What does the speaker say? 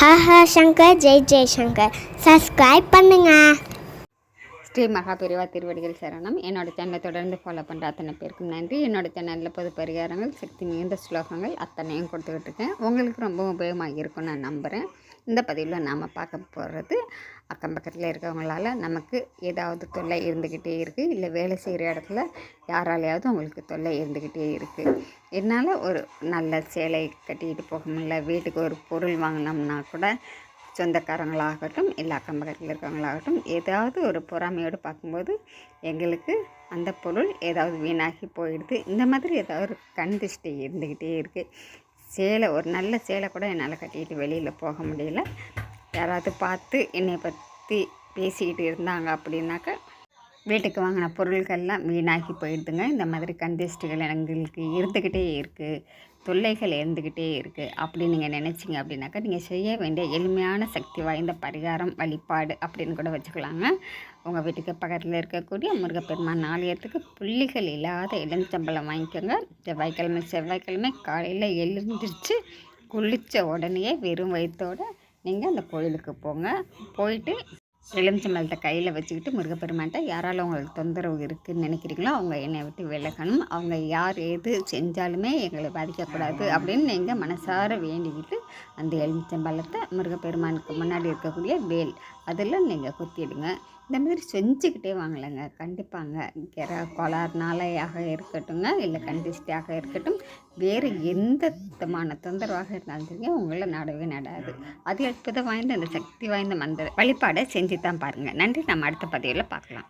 Haha Shankar Jai ஜெய் Shankar subscribe பண்ணுங்க. ஸ்ரீ மகாபெரிவா திருவடிகள் சரணம். என்னோட சேனலை தொடர்ந்து ஃபாலோ பண்ணுற அத்தனை பேருக்கும் நன்றி. என்னோட சேனலில் பொது பரிகாரங்கள் சக்தி மிகுந்த ஸ்லோகங்கள் அத்தனையும் கொடுத்துக்கிட்டு இருக்கேன். உங்களுக்கு ரொம்ப உபயோகமாக இருக்கும்னு நான் நம்புகிறேன் இந்த பதிவில் நாம் பார்க்க போகிறது அக்கம் பக்கத்தில் இருக்கவங்களால் நமக்கு ஏதாவது தொல்லை இருந்துக்கிட்டே இருக்குது இல்லை வேலை செய்கிற இடத்துல யாராலையாவது அவங்களுக்கு தொல்லை இருந்துக்கிட்டே இருக்குது என்னால் ஒரு நல்ல சேலை கட்டிக்கிட்டு போக முடியல. வீட்டுக்கு ஒரு பொருள் வாங்கினோம்னா கூட சொந்தக்காரங்களாகட்டும் இல்லை அக்கம் பக்கத்தில் இருக்கவங்களாகட்டும் ஏதாவது ஒரு பொறாமையோடு பார்க்கும்போது எங்களுக்கு அந்த பொருள் ஏதாவது வீணாகி போயிடுது. இந்த மாதிரி ஏதாவது ஒரு கண் திருஷ்டி இருந்துக்கிட்டே இருக்குது சேலை ஒரு நல்ல சேலை கூட என்னால் கட்டிக்கிட்டு வெளியில் போக முடியல. யாராவது பார்த்து என்னை பற்றி பேசிக்கிட்டு இருந்தாங்க அப்படின்னாக்கா வீட்டுக்கு வாங்கின பொருள்கள்லாம் வீணாகி போயிடுதுங்க. இந்த மாதிரி கந்திஷ்டிகள் எங்களுக்கு இருந்துக்கிட்டே இருக்குது தொல்லைகள் இருந்துக்கிட்டே இருக்குது அப்படின்னு நீங்கள் நினச்சிங்க அப்படின்னாக்கா நீங்கள் செய்ய வேண்டிய எளிமையான சக்தி வாய்ந்த பரிகாரம் வழிபாடு அப்படின்னு கூட வச்சுக்கலாங்க. உங்கள் வீட்டுக்கு பக்கத்தில் இருக்கக்கூடிய முருகப்பெருமான் ஆலயத்துக்கு புள்ளிகள் இல்லாத இளஞ்சம்பளம் வாங்கிக்கோங்க. செவ்வாய்க்கிழமை செவ்வாய்க்கிழமை காலையில் எழுந்திரிச்சு குளித்த உடனேயே வெறும் வயிற்றோடு நீங்கள் அந்த கோயிலுக்கு போங்க. போயிட்டு எலுமிச்சம்பழத்தை கையில் வச்சுக்கிட்டு முருகப்பெருமான்ட்ட யாரால உங்களுக்கு தொந்தரவு இருக்குதுன்னு நினைக்கிறீங்களோ அவங்க என்னை விட்டு விலகணும். அவங்க யார் எது செஞ்சாலுமே எங்களை பாதிக்கக்கூடாது அப்படின்னு நீங்கள் மனசார வேண்டிக்கிட்டு அந்த எலுமிச்சம்பழத்தை முருகப்பெருமானுக்கு முன்னாடி இருக்கக்கூடிய வேல் அதில் நீங்கள் குத்திடுங்க. இந்த மாதிரி செஞ்சுக்கிட்டே வாங்கலைங்க. கண்டிப்பாங்க. கிர கோளாறுனாலையாக இருக்கட்டுங்க இல்லை கண்டிஸ்டியாக இருக்கட்டும். வேறு எந்த விதமான தொந்தரவாக இருந்தாலும் சரி உங்களை நாடவே நடாது. அது அற்புதம் வாய்ந்த அந்த சக்தி வாய்ந்த மந்திர வழிபாடை செஞ்சு தான் பாருங்கள் நன்றி. நம்ம அடுத்த பதிவில் பார்க்கலாம்.